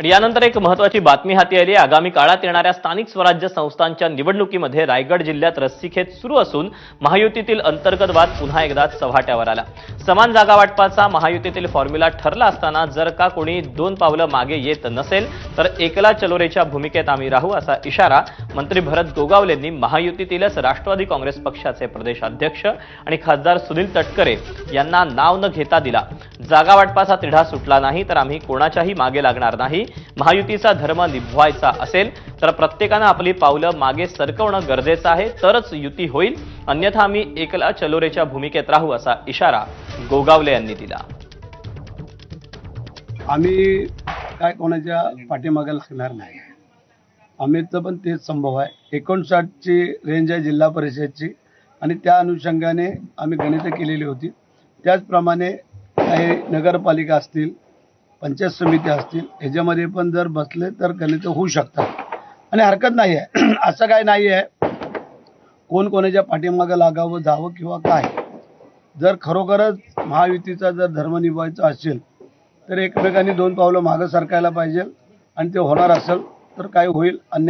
आणि यानंतर एक महत्वाची बातमी हाती आली आहे. आगामी काळात येणाऱ्या स्थानिक स्वराज्य संस्थांच्या निवडणुकीमध्ये रायगड जिल्ह्यात रस्सीखेच सुरू असून महायुतीतील अंतर्गत वाद पुन्हा एकदा चव्हाट्यावर आला समान जागा वाटपाचा महायुतीतील फॉर्म्युला ठरला असताना जर का कोणी दोन पावलं मागे येत नसेल तर एकला चलोरेच्या भूमिकेत आम्ही राहू असा इशारा मंत्री भरत गोगावलेंनी महायुतीतीलच राष्ट्रवादी काँग्रेस पक्षाचे प्रदेशाध्यक्ष आणि खासदार सुनील तटकरे यांना नाव न घेता दिला. जागा वाटपाचा तिढा सुटला नाही तर आम्ही कोणाच्याही मागे लागणार नाही. महायुतीचा धर्म निभवायचा असेल तर प्रत्येकानं आपली पावलं मागे सरकवणं गरजेचं आहे तरच युती होईल. अन्यथा आम्ही एकला चलोरेच्या भूमिकेत राहू असा इशारा गोगावले यांनी दिला. आम्ही काय कोणाच्या पाठीमागे लागणार नाही. आम्हीचं पण तेच संभव आहे. एकोणसाठची रेंज आहे जिल्हा परिषदची आणि त्या अनुषंगाने आम्ही गणितं केलेली होती. त्याचप्रमाणे काही नगरपालिका असतील पंचायत समिती असतील ह्याच्यामध्ये पण जर बसले तर गणितं होऊ शकतात. आणि हरकत नाही आहे. असं काय नाही आहे. कोण कोणाच्या पाठीमागं लागावं जावं किंवा काय. जर खरोखरच महायुतीचा जर धर्म निभवायचा असेल तर एकमेकांनी दोन पावलं मागं सरकायला पाहिजे आणि ते होणार असेल तर काय होईल. अन्य